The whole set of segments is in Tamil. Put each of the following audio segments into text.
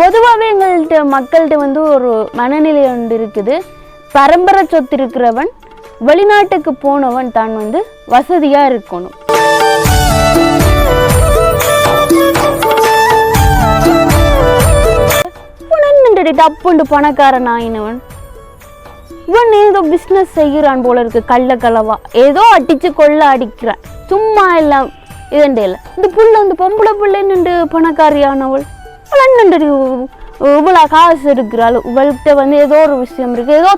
பொதுவாகவே எங்கள்கிட்ட மக்கள்கிட்ட வந்து ஒரு மனநிலை ஒன்று இருக்குது. பரம்பரை சொத்து இருக்கிறவன் வெளிநாட்டுக்கு போனவன் தான் வந்து வசதியாக இருக்கணும். உடனே டப்புண்டு பணக்காரன் ஆயினவன். இவன் ஏதோ பிஸ்னஸ் செய்கிறான் போல இருக்கு கள்ள கலவா. ஏதோ அடிச்சு கொள்ள அடிக்கிறான். சும்மா எல்லாம் இதண்டையில். இந்த புள்ள வந்து பொம்பளை பிள்ளைன்னு பணக்காரியானவள். பணக்காரியானவள் நன்றி இவ்வளோ காசு இருக்கிறாள். இவள்கிட்ட வந்து ஏதோ ஒரு விஷயம் இருக்கு. ஏதோ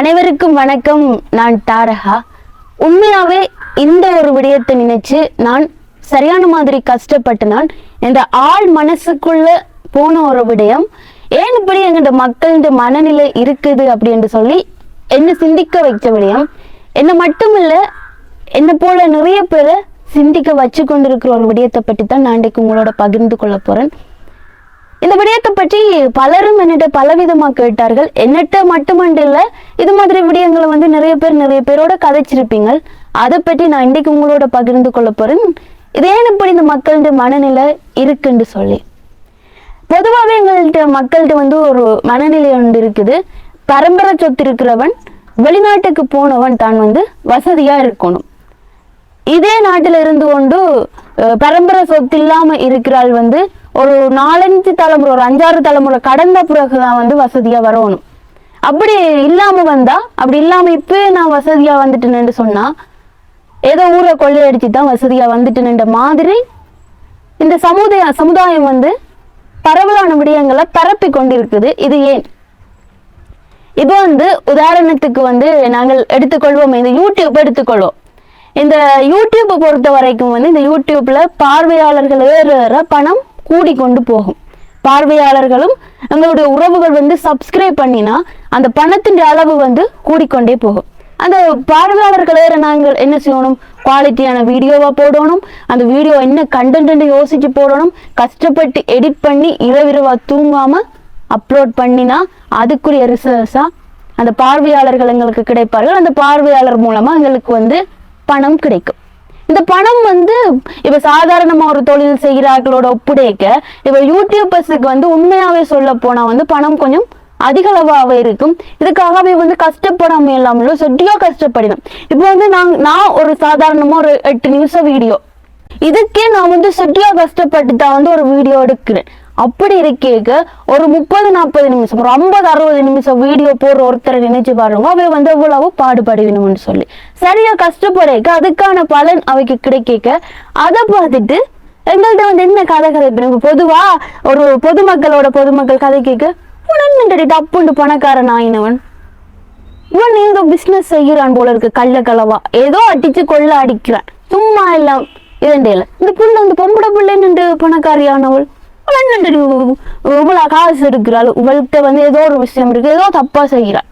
அனைவருக்கும் வணக்கம். நான் தாரகா. உண்மையாவே இந்த ஒரு விடயத்தை நினைச்சு நான் சரியான மாதிரி கஷ்டப்பட்டு நான் இந்த ஆள் மனசுக்குள்ள போன ஒரு விடயம். ஏன் இப்படி எங்கள்ட மக்களின் மனநிலை இருக்குது அப்படின்னு சொல்லி என்ன சிந்திக்க வைச்ச விடயம். என்ன இல்லை என்னை போல நிறைய பேரை சிந்திக்க வச்சு கொண்டிருக்கிற ஒரு விடயத்தை பற்றி தான் நான் இன்றைக்கு உங்களோட பகிர்ந்து கொள்ள போகிறேன் இந்த விடயத்தை பற்றி பலரும் என்னிட்ட பலவிதமாக கேட்டார்கள். என்னட்ட மட்டுமண்டு இல்லை இது மாதிரி விடயங்களை வந்து நிறைய பேர் நிறைய பேரோட கதைச்சிருப்பீங்க. அதை பற்றி நான் இன்றைக்கு உங்களோட பகிர்ந்து கொள்ள போகிறேன் இது ஏன் இப்படி இந்த மக்கள்கிட்ட மனநிலை இருக்குன்னு சொல்லி. பொதுவாகவே எங்கள்கிட்ட மக்கள்கிட்ட வந்து ஒரு மனநிலை ஒன்று இருக்குது. பரம்பரை சொத்து இருக்கிறவன் வெளிநாட்டுக்கு போனவன் தான் வந்து வசதியாக இருக்கணும். இதே நாட்டில் இருந்து கொண்டு பரம்பரை சொத்து இல்லாமல் இருக்கிறாள் வந்து ஒரு நாலஞ்சு தலைமுறை ஒரு அஞ்சாறு தலைமுறை கடந்த பிறகுதான் வந்து வசதியாக வரணும். அப்படி இல்லாமல் வந்தா அப்படி இல்லாமல் இப்போ நான் வசதியாக வந்துட்டேன்னு சொன்னா ஏதோ ஊரை கொள்ளையடிச்சு தான் வசதியா வந்துட்டேன்ற மாதிரி இந்த சமுதாய சமுதாயம் வந்து பரவலான விடயங்களை பரப்பி கொண்டிருக்குது. இது ஏன்? இது வந்து உதாரணத்துக்கு வந்து நாங்கள் எடுத்துக்கொள்வோம். இந்த யூடியூப் எடுத்துக்கொள்வோம். இந்த யூடியூப்பை பொறுத்த வரைக்கும் வந்து இந்த யூடியூப்ல பார்வையாளர்கள் ஏற ஏற பணம் கூடிக்கொண்டு போகும். பார்வையாளர்களும் எங்களுடைய உறவுகள் வந்து சப்ஸ்கிரைப் பண்ணினா அந்த பணத்தின் அளவு வந்து கூடிக்கொண்டே போகும். அந்த பார்வையாளர்கள் ஏற நாங்கள் என்ன செய்யணும்? குவாலிட்டியான வீடியோவா போடணும். அந்த வீடியோ என்ன கண்டென்ட் யோசிச்சு போடணும். கஷ்டப்பட்டு எடிட் பண்ணி இரவிரவா தூங்காம அப்லோட் பண்ணினா அதுக்குரிய ரிசர்வ்ஸா அந்த பார்வையாளர்கள் எங்களுக்கு கிடைப்பார்கள். அந்த பார்வையாளர் மூலமா எங்களுக்கு வந்து பணம் கிடைக்கும். இந்த பணம் வந்து இவ சாதாரணமா ஒரு தொழில் செய்கிறார்களோட ஒப்புடைக்க இவ யூடியூபர்ஸுக்கு வந்து உண்மையாவே சொல்ல போனா வந்து பணம் கொஞ்சம் அதிக இருக்கும். இதுக்காகவே வந்து கஷ்டப்படாமல் இல்லாமலோ சொட்டியோ கஷ்டப்படணும். இப்போ வந்து நான் நான் ஒரு சாதாரணமா ஒரு எட்டு நிமிஷம் வீடியோ இதுக்கே நான் வந்து சொட்டியா கஷ்டப்பட்டு தான் வந்து ஒரு வீடியோ எடுக்கிறேன். அப்படி இருக்கேக்க ஒரு முப்பது நாற்பது நிமிஷம் ஒரு ஐம்பது அறுபது நிமிஷம் வீடியோ போடுற ஒருத்தரை நினைச்சு பாருங்க. அவை வந்து எவ்வளவு பாடுபடுவினும்னு சொல்லி. சரியா கஷ்டப்படைக்க அதுக்கான பலன் அவைக்கு கிடைக்க அதை பார்த்துட்டு எங்கள்கிட்ட வந்து என்ன கதை கதைப்பினுங்க பொதுவா ஒரு பொதுமக்களோட பொதுமக்கள் கதை கேட்க உடனே டப்புண்டு பணக்காரன் ஆயினவன். இவன் ஏதோ பிஸ்னஸ் செய்கிறான் போல இருக்கு கள்ள கலவா. ஏதோ அடிச்சு கொள்ள அடிக்கிறான். சும்மா எல்லாம் இதண்டையில இந்த புள்ள வந்து பொம்பளை பிள்ளைன்னு நின்று பணக்காரியானவள். அவள் நின்று இவ்வளவு காசு இருக்கிறாள் இவள்கிட்ட வந்து ஏதோ ஒரு விஷயம் இருக்கு. ஏதோ தப்பா செய்கிறாள்.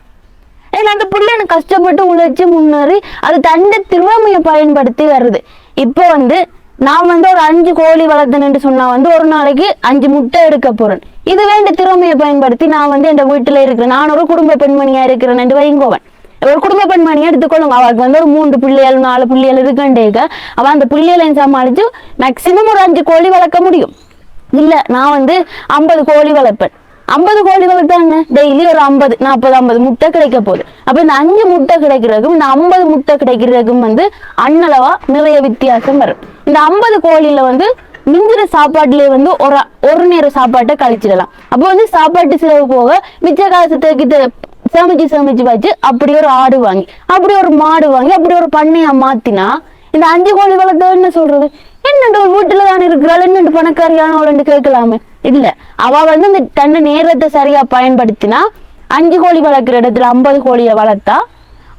ஏன்னா அந்த புள்ள எனக்கு கஷ்டப்பட்டு உழைச்சி முன்னேறி அது தண்டை திறமையை பயன்படுத்தி வருது. இப்போ வந்து நான் வந்து ஒரு அஞ்சு கோழி வளர்த்தேன்னு சொன்னா வந்து ஒரு நாளைக்கு அஞ்சு முட்டை எடுக்க போறேன். இது வேண்ட திறமையை பயன்படுத்தி நான் வந்து என் வீட்டுல இருக்கிறேன். நான் ஒரு குடும்ப பெண்மணியா இருக்கிறேன் என்று வைங்கோவன். ஒரு குடும்ப பெண்மணியை எடுத்துக்கொள்ளுங்க. அவளுக்கு வந்து ஒரு மூன்று பிள்ளைகள் நாலு பிள்ளைகள் இருக்குண்டேக்க அவன் அந்த பிள்ளைகளையும் சமாளிச்சு மேக்சிமம் ஒரு அஞ்சு கோழி வளர்க்க முடியும். இல்ல நான் வந்து ஐம்பது கோழி வளர்ப்பேன். ஐம்பது கோழி வளர்த்தாங்க டெய்லி ஒரு ஐம்பது நாற்பது ஐம்பது முட்டை கிடைக்க போகுது. அப்ப இந்த அஞ்சு முட்டை கிடைக்கிறதுக்கும் இந்த ஐம்பது முட்டை கிடைக்கிறதுக்கும் வந்து அண்ணளவா நிறைய வித்தியாசம் வரும். இந்த ஐம்பது கோழியில வந்து மிஞ்சிற சாப்பாட்டுலயே வந்து ஒரு ஒரு நேர சாப்பாட்டை கழிச்சிடலாம். அப்போ வந்து சாப்பாட்டு செலவு போக மிச்ச காசு தேக்கிட்டு சேமிச்சு சேமிச்சு வச்சு அப்படி ஒரு ஆடு வாங்கி அப்படி ஒரு மாடு வாங்கி அப்படி ஒரு பண்ணையா மாத்தினா இந்த அஞ்சு கோழி வளர்த்த என்ன சொல்றது? என்னண்டு ஒரு வீட்டுல தானே இருக்கிறாள்? என்னண்டு பணக்காரியானவள் கேட்கலாமே. இல்ல அவ வந்து அந்த தன்னை நேரத்தை சரியா பயன்படுத்தினா அஞ்சு கோழி வளர்க்குற இடத்துல ஐம்பது கோழியை வளர்த்தா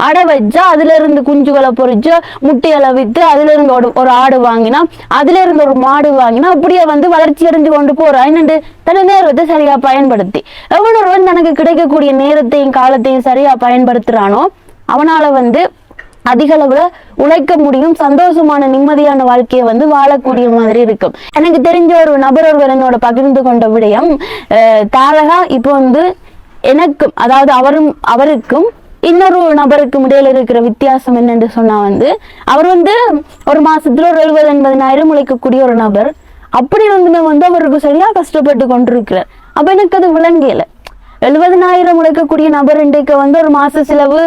அடை வச்சா அதுல இருந்து குஞ்சுகளை பொறிச்சு முட்டைகளை வித்து அதுல இருந்து ஒரு ஒரு ஆடு வாங்கினா அதுல இருந்து ஒரு மாடு வாங்கினா அப்படியே வந்து வளர்ச்சி அடைஞ்சு கொண்டு போறா. என்னண்டு? தன் நேரத்தை சரியா பயன்படுத்தி. எவ்வளவு தனக்கு கிடைக்கக்கூடிய நேரத்தையும் காலத்தையும் சரியா பயன்படுத்துறானோ அவனால வந்து அதிக அளவுல உழைக்க முடியும். சந்தோஷமான நிம்மதியான வாழ்க்கையை வந்து வாழக்கூடிய மாதிரி இருக்கும். எனக்கு தெரிஞ்ச ஒரு நபர் ஒருவர் என்னோட பகிர்ந்து கொண்ட விடயம் தாரகா இப்போ வந்து எனக்கும் அதாவது அவரும் அவருக்கும் இன்னொரு நபருக்கு இடையில இருக்கிற வித்தியாசம் என்னென்று சொன்னா வந்து அவர் வந்து ஒரு மாசத்துல ஒரு எழுபது எண்பதினாயிரம் உழைக்கக்கூடிய ஒரு நபர். அப்படி இருந்துமே வந்து அவருக்கு சரியா கஷ்டப்பட்டு கொண்டிருக்கிறார். அப்ப எனக்கு அது விளங்கலை. எழுபதனாயிரம் உழைக்கக்கூடிய நபர் இன்றைக்கு வந்து ஒரு மாச செலவு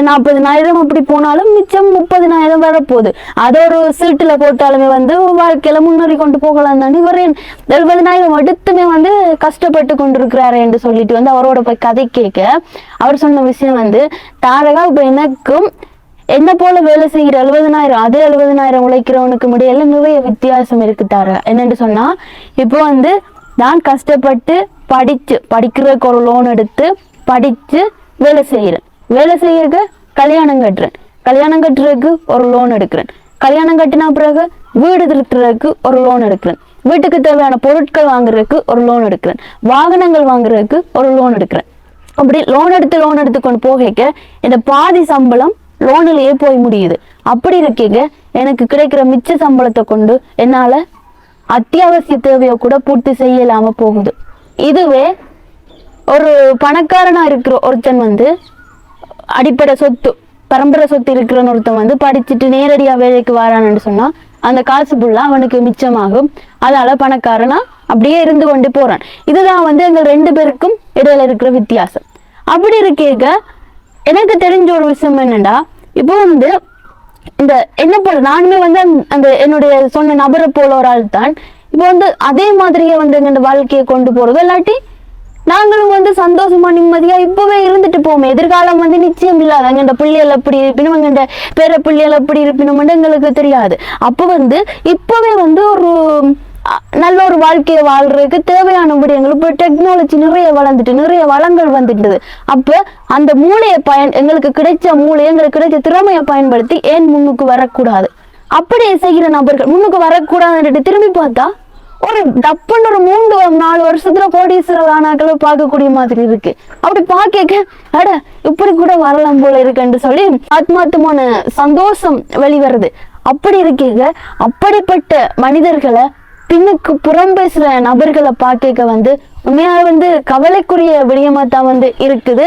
நாற்பதுனாயிரம் நாற்பதனாயிரம் அப்படி போனாலும் மிச்சம் முப்பதனாயிரம் வரப்போகுது. அதை ஒரு சீட்டுல போட்டாலுமே வந்து வாழ்க்கையில முன்னேறி கொண்டு போகலாம் தானே இவர் எழுபதனாயிரம் எடுத்துமே வந்து கஷ்டப்பட்டு கொண்டிருக்கிறாரு என்று சொல்லிட்டு வந்து அவரோட போய் கதை கேட்க அவர் சொன்ன விஷயம் வந்து தாரகா இப்ப எனக்கும் என்ன போல வேலை செய்கிற எழுபதனாயிரம் அதே எழுபதனாயிரம் உழைக்கிறவனுக்கு இடையில நிறைய வித்தியாசம் இருக்கு தாரா என்னன்னு சொன்னா இப்போ வந்து நான் கஷ்டப்பட்டு படித்து படிக்கிறதுக்கு ஒரு லோன் எடுத்து படித்து வேலை செய்கிறேன். வேலை செய்யறதுக்கு கல்யாணம் கட்டுறேன். கல்யாணம் கட்டுறதுக்கு ஒரு லோன் எடுக்கிறேன். கல்யாணம் கட்டின பிறகு வீடு திருத்துறதுக்கு ஒரு லோன் எடுக்கிறேன். வீட்டுக்கு தேவையான பொருட்கள் வாங்குறதுக்கு ஒரு லோன் எடுக்கிறேன். வாகனங்கள் வாங்குறதுக்கு ஒரு லோன் எடுக்கிறேன். அப்படி லோன் எடுத்து லோன் எடுத்து கொண்டு போகைக்க இந்த பாதி சம்பளம் லோனிலேயே போய் முடியுது. அப்படி இருக்கீங்க எனக்கு கிடைக்கிற மிச்ச சம்பளத்தை கொண்டு என்னால் அத்தியாவசிய தேவையை கூட பூர்த்தி செய்யலாம போகுது. இதுவே ஒரு பணக்காரனா இருக்கிற ஒருத்தன் வந்து அடிப்படை சொத்து பரம்பரை சொத்து இருக்கிறன்னு ஒருத்தன் வந்து படிச்சுட்டு நேரடியா வேலைக்கு வரான்னு சொன்னா அந்த காசு புள்ள அவனுக்கு மிச்சமாகும். அதால் பணக்காரனா அப்படியே இருந்து கொண்டு போறான். இதுதான் வந்து எங்கள் ரெண்டு பேருக்கும் இடையில இருக்கிற வித்தியாசம். அப்படி இருக்கேக்க எனக்கு தெரிஞ்ச ஒரு விஷயம் என்னென்னா இப்போ வந்து இந்த என்ன போல நானுமே வந்து அந்த- அந்த என்னுடைய சொன்ன நபரை போல ஒரு ஆள் தான் இப்போ வந்து அதே மாதிரியே வந்து இந்த வாழ்க்கையை கொண்டு போறது. இல்லாட்டி நாங்களும் வந்து சந்தோஷமா நிம்மதியா இப்பவே இருந்துட்டு போவோம். எதிர்காலம் வந்து நிச்சயம் இல்லாத எங்கண்ட பிள்ளைகள் எப்படி இருப்பினும் எங்கண்ட பேர பிள்ளைகள் எப்படி இருப்பினும் எங்களுக்கு தெரியாது. அப்ப வந்து இப்பவே வந்து ஒரு நல்ல ஒரு வாழ்க்கையை வாழ்றதுக்கு தேவையான விடயங்கள் இப்போ டெக்னாலஜி நிறைய வளர்ந்துட்டு நிறைய வளங்கள் வந்துட்டுது. அப்போ அந்த மூளையை பயன் எங்களுக்கு கிடைச்ச மூளை எங்களுக்கு கிடைச்ச திறமையை பயன்படுத்தி ஏன் முன்னுக்கு வரக்கூடாது? அப்படி செய்கிற நபர்கள் முன்னுக்கு வரக்கூடாதுன்னு திரும்பி பார்த்தா ஒரு டப்புன்னு ஒரு மூன்று நாலு வருஷத்துல கோடீஸ்வரர் ஆனாக்களை பார்க்கக்கூடிய மாதிரி இருக்கு. அப்படி பார்க்க அட இப்படி கூட வரலாம் போல இருக்குன்னு சொல்லி ஆத்மாத்தமான சந்தோஷம் வெளிவருது. அப்படி இருக்கீங்க அப்படிப்பட்ட மனிதர்களை பின்னுக்கு புறம் பேசுற நபர்களை பார்க்க வந்து உண்மையா வந்து கவலைக்குரிய விடயமா தான் வந்து இருக்குது.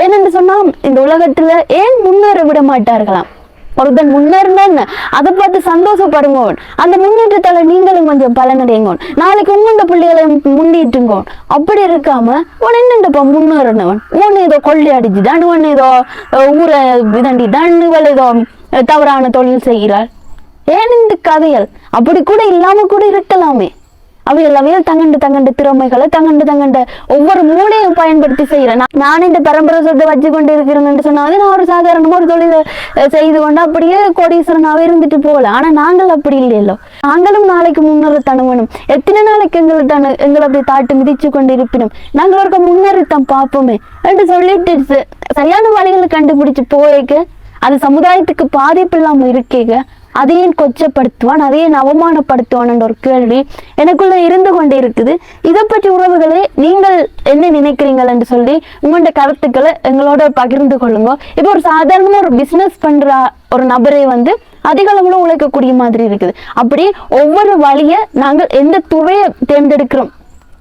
ஏனென்று சொன்னா இந்த உலகத்துல ஏன் முன்னேற விட மாட்டார்களாம்? ஒருத்தன் முன்னேறினா அதை பார்த்து சந்தோஷப்படுங்க அந்த முன்னேற்றத்தால நீங்களும் கொஞ்சம் பலனடையுங்க நாளைக்கு உங்களோட பிள்ளைகளை முன்னேற்றுங்க அப்படி இருக்காம உன் என்னண்டப்பா முன்னேறினவன் உன் ஏதோ கொள்ளை அடிச்சுதான் உன் ஏதோ ஊரை இதண்டிதான் இவள் ஏதோ தவறான தொழில் செய்கிறாள். ஏன் இந்த கதைகள்? அப்படி கூட இல்லாம கூட இருக்கலாமே. அவை எல்லாமே தங்கண்டு தங்கண்டு திறமைகளை தங்கண்டு தங்கண்டு ஒவ்வொரு மூலையும் பயன்படுத்தி செய்யறேன் நான் இந்த பரம்பரை சொத்தை வச்சு கொண்டு இருக்கிறேன்னு சொன்னாலே நான் ஒரு சாதாரணமா ஒரு தொழிலை செய்து கொண்டு அப்படியே கோடீஸ்வரனாவே இருந்துட்டு போகல. ஆனா நாங்கள் அப்படி இல்லையല്ലോ நாங்களும் நாளைக்கு முன்னேற தணுவனும் எத்தனை நாளைக்கு எங்களை தனு எங்களை அப்படி தாட்டு மிதிச்சு கொண்டு இருப்பினும் நாங்கள் ஒரு முன்னேறித்தம் பார்ப்போமே என்று சொல்லிட்டு சரியான வழிகளை கண்டுபிடிச்சு போயிருக்கு அது சமுதாயத்துக்கு பாதிப்பு இல்லாம இருக்கேங்க அதையும் கொச்சப்படுத்துவான் அதையும் அவமானப்படுத்துவான்ன்ற ஒரு கேள்வி எனக்குள்ள இருந்து கொண்டே இருக்குது. இதை பற்றி உறவுகளே நீங்கள் என்ன நினைக்கிறீங்கள் என்று சொல்லி உங்களோட கருத்துக்களை எங்களோட பகிர்ந்து கொள்ளுங்க. இப்போ ஒரு சாதாரணமாக ஒரு பிஸ்னஸ் பண்ணுற ஒரு நபரை வந்து அதிக அளவில் உழைக்கக்கூடிய மாதிரி இருக்குது. அப்படி ஒவ்வொரு வழியை நாங்கள் எந்த துறையை தேர்ந்தெடுக்கிறோம்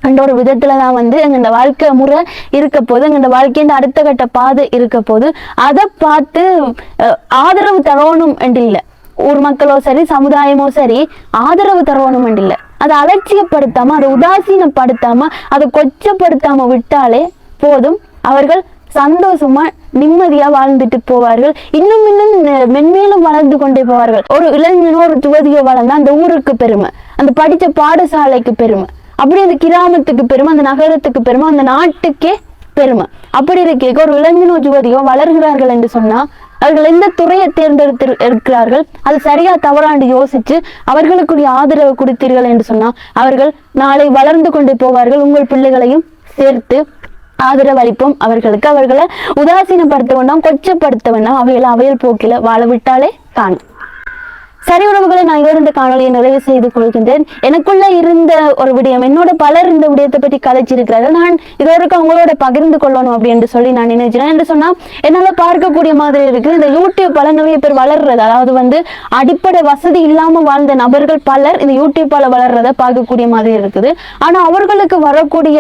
என்ற ஒரு விதத்துல தான் வந்து எங்க வாழ்க்கை முறை இருக்க போது எங்க வாழ்க்கையின் அடுத்த கட்ட பாதை இருக்க போது அதை பார்த்து ஆதரவு தரணும் என்று இல்லை. ஊர் மக்களோ சரி சமுதாயமோ சரி ஆதரவு தரணும் இல்லை அதை அலட்சியப்படுத்தாம அதை உதாசீனப்படுத்தாம அதை கொச்சப்படுத்தாம விட்டாலே போதும். அவர்கள் சந்தோஷமா நிம்மதியா வாழ்ந்துட்டு போவார்கள். இன்னும் இன்னும் மென்மேலும் வளர்ந்து கொண்டே போவார்கள். ஒரு இளைஞனோ ஒரு துவதியோ வளர்ந்தா அந்த ஊருக்கு பெருமை அந்த படிச்ச பாடசாலைக்கு பெருமை அப்படி அந்த கிராமத்துக்கு பெருமை அந்த நகரத்துக்கு பெருமை அந்த நாட்டுக்கே பெருமை. அப்படி இருக்க ஒரு இளைஞனோ யுவதியோ வளர்கிறார்கள் என்று சொன்னா அவர்கள் எந்த துறையை தேர்ந்தெடுத்து இருக்கிறார்கள்? அது சரியா தவறாண்டு யோசிச்சு அவர்களுக்குரிய ஆதரவு கொடுத்தீர்கள் என்று சொன்னால் அவர்கள் நாளை வளர்ந்து கொண்டு போவார்கள். உங்கள் பிள்ளைகளையும் சேர்த்து ஆதரவு அளிப்போம். அவர்களுக்கு அவர்களை உதாசீனப்படுத்த வேண்டாம் கொச்சப்படுத்த வேண்டாம். அவைகளை அவையல் போக்கில வாழ விட்டாலே காணும் சரி உறவுகளை நான் இதோட இந்த காணொலியை நிறைவு செய்து கொள்கின்றேன். எனக்குள்ள இருந்த ஒரு விடயம் என்னோட பலர் இந்த விடயத்தை பற்றி கதைச்சிருக்கிறார்கள். நான் இதோருக்கு அவங்களோட பகிர்ந்து கொள்ளணும் அப்படின்னு சொல்லி நான் நினைக்கிறேன் என்று சொன்னா என்னால பார்க்கக்கூடிய மாதிரி இருக்கு. இந்த யூடியூப் பல நிறைய பேர் வளர்றது அதாவது வந்து அடிப்படை வசதி இல்லாம வாழ்ந்த நபர்கள் பலர் இந்த யூடியூப்பால வளர்றத பார்க்கக்கூடிய மாதிரி இருக்குது. ஆனா அவர்களுக்கு வரக்கூடிய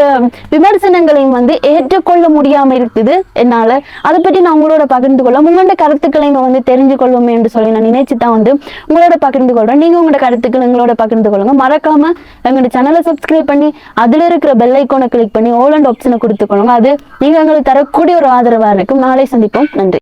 விமர்சனங்களையும் வந்து ஏற்றுக்கொள்ள முடியாம இருக்குது. என்னால அதை பற்றி நான் உங்களோட பகிர்ந்து கொள்ள உங்களோட கருத்துக்களையும் வந்து தெரிஞ்சு கொள்வோமே என்று சொல்லி நான் நினைச்சு தான் வந்து உங்களோட பகிர்ந்து கொள்றேன் நீங்க உங்களோட கருத்துக்கள் எங்களோட பகிர்ந்து கொள்ளுங்க. மறக்காம எங்களோட சேனலை சப்ஸ்கிரைப் பண்ணி அதுல இருக்கிற பெல் ஐக்கோனை கிளிக் பண்ணி ஓல் அண்ட் ஆப்ஷனை கொடுத்துக்கொள்ளுங்க அது நீங்க எங்களுக்கு தரக்கூடிய ஒரு ஆதரவா இருக்கும். நாளை சந்திப்போம். நன்றி.